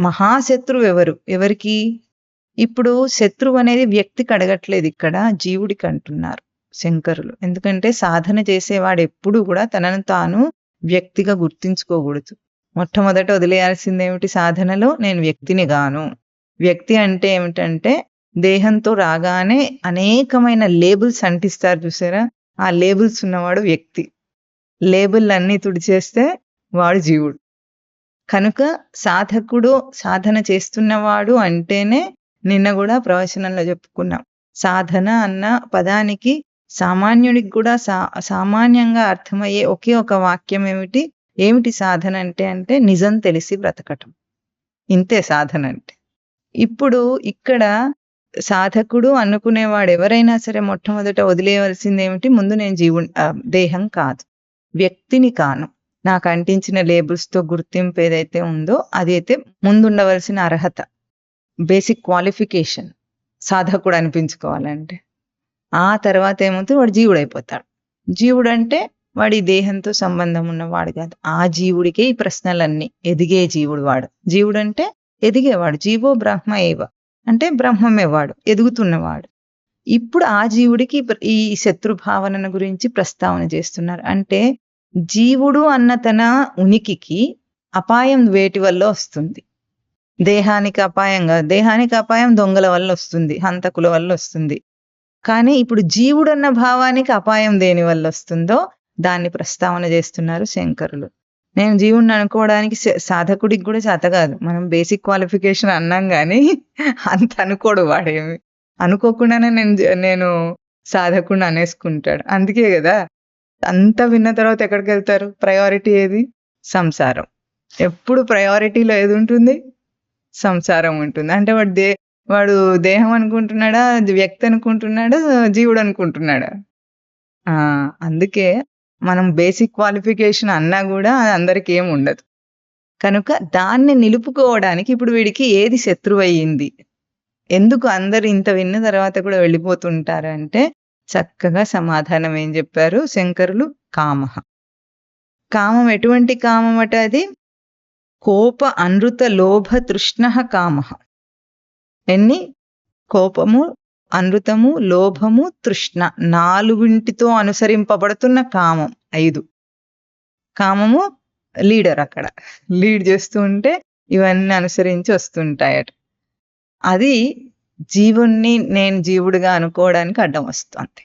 మహాశత్రువు ఎవరు ఎవరికి? ఇప్పుడు శత్రువు అనేది వ్యక్తికి అడగట్లేదు ఇక్కడ జీవుడికి అంటున్నారు శంకరులు. ఎందుకంటే సాధన చేసేవాడు ఎప్పుడు కూడా తనను తాను వ్యక్తిగా గుర్తించుకోకూడదు. మొట్టమొదట వదిలేయాల్సింది ఏమిటి సాధనలో? నేను వ్యక్తిని గాను. వ్యక్తి అంటే ఏమిటంటే దేహంతో రాగానే అనేకమైన లేబుల్స్ అంటిస్తారు చూసారా? ఆ లేబుల్స్ ఉన్నవాడు వ్యక్తి. లేబుల్ అన్ని తుడిచేస్తే వాడు జీవుడు. కనుక సాధకుడు సాధన చేస్తున్నవాడు అంటేనే నిన్న కూడా ప్రవచనంలో చెప్పుకున్నాం. సాధన అన్న పదానికి సామాన్యుడికి కూడా సా సామాన్యంగా అర్థమయ్యే ఒకే ఒక వాక్యం ఏమిటి? ఏమిటి సాధన అంటే అంటే నిజం తెలిసి బ్రతకటం. ఇంతే సాధన అంటే. ఇప్పుడు ఇక్కడ సాధకుడు అనుకునేవాడు ఎవరైనా సరే మొట్టమొదట వదిలేయవలసింది ఏమిటి? ముందు నేను జీవు దేహం కాదు. వ్యక్తిని కాను. నాకు అంటించిన లేబుల్స్తో గుర్తింపు ఏదైతే ఉందో అది అయితే ముందుండవలసిన అర్హత. Basic qualification. సాధకుడు అనిపించుకోవాలంటే. ఆ తర్వాత ఏమవుతుంది? వాడు జీవుడు అయిపోతాడు జీవుడు అంటే వాడి దేహంతో సంబంధం ఉన్నవాడు కాదు. ఆ జీవుడికే ఈ ప్రశ్నలన్నీ. ఎదిగే జీవుడు వాడు. జీవుడు అంటే ఎదిగేవాడు. జీవో బ్రహ్మ ఏవ. అంటే బ్రహ్మమే వాడు. ఎదుగుతున్నవాడు. ఇప్పుడు ఆ జీవుడికి ఈ శత్రు భావనను గురించి ప్రస్తావన చేస్తున్నారు. అంటే జీవుడు అన్న తన ఉనికికి అపాయం వేటి వల్ల వస్తుంది. దేహానికి అపాయంగా దేహానికి అపాయం దొంగల వల్ల వస్తుంది హంతకుల వల్ల వస్తుంది. కానీ ఇప్పుడు జీవుడు అన్న భావానికి అపాయం దేని వల్ల వస్తుందో దాన్ని ప్రస్తావన చేస్తున్నారు శంకరులు. నేను జీవుడిని అనుకోవడానికి సాధకుడికి కూడా చేత కాదు. మనం బేసిక్ క్వాలిఫికేషన్ అన్నాం కానీ అంత అనుకోడు వాడేమి. అనుకోకుండానే నేను నేను సాధకుడిని అనేసుకుంటాడు. అందుకే కదా అంతా విన్న తర్వాత ఎక్కడికి వెళ్తారు? ప్రయారిటీ ఏది? సంసారం. ఎప్పుడు ప్రయారిటీలో ఏది ఉంటుంది? సంసారం ఉంటుంది. అంటే వాడు దే వాడు దేహం అనుకుంటున్నాడా? వ్యక్తి అనుకుంటున్నాడా? జీవుడు అనుకుంటున్నాడా? ఆ అందుకే మనం బేసిక్ క్వాలిఫికేషన్ అన్నా కూడా అందరికి ఏం ఉండదు. కనుక దాన్ని నిలుపుకోవడానికి ఇప్పుడు వీడికి ఏది శత్రువు అయ్యింది ఎందుకు అందరు ఇంత విన్న తర్వాత కూడా వెళ్ళిపోతుంటారంటే చక్కగా సమాధానం ఏం చెప్పారు? శంకరులు కామ. కామం ఎటువంటి కామం అట అది? కోప అనృత లోభ తృష్ణ కామ. ఎన్ని? కోపము అనృతము లోభము తృష్ణ నాలుగింటితో అనుసరింపబడుతున్న కామం ఐదు. కామము లీడర్ అక్కడ. లీడ్ చేస్తూ ఉంటే ఇవన్నీ అనుసరించి వస్తుంటాయట. అది జీవుణ్ణి నేను జీవుడిగా అనుకోవడానికి అడ్డం వస్తుంది.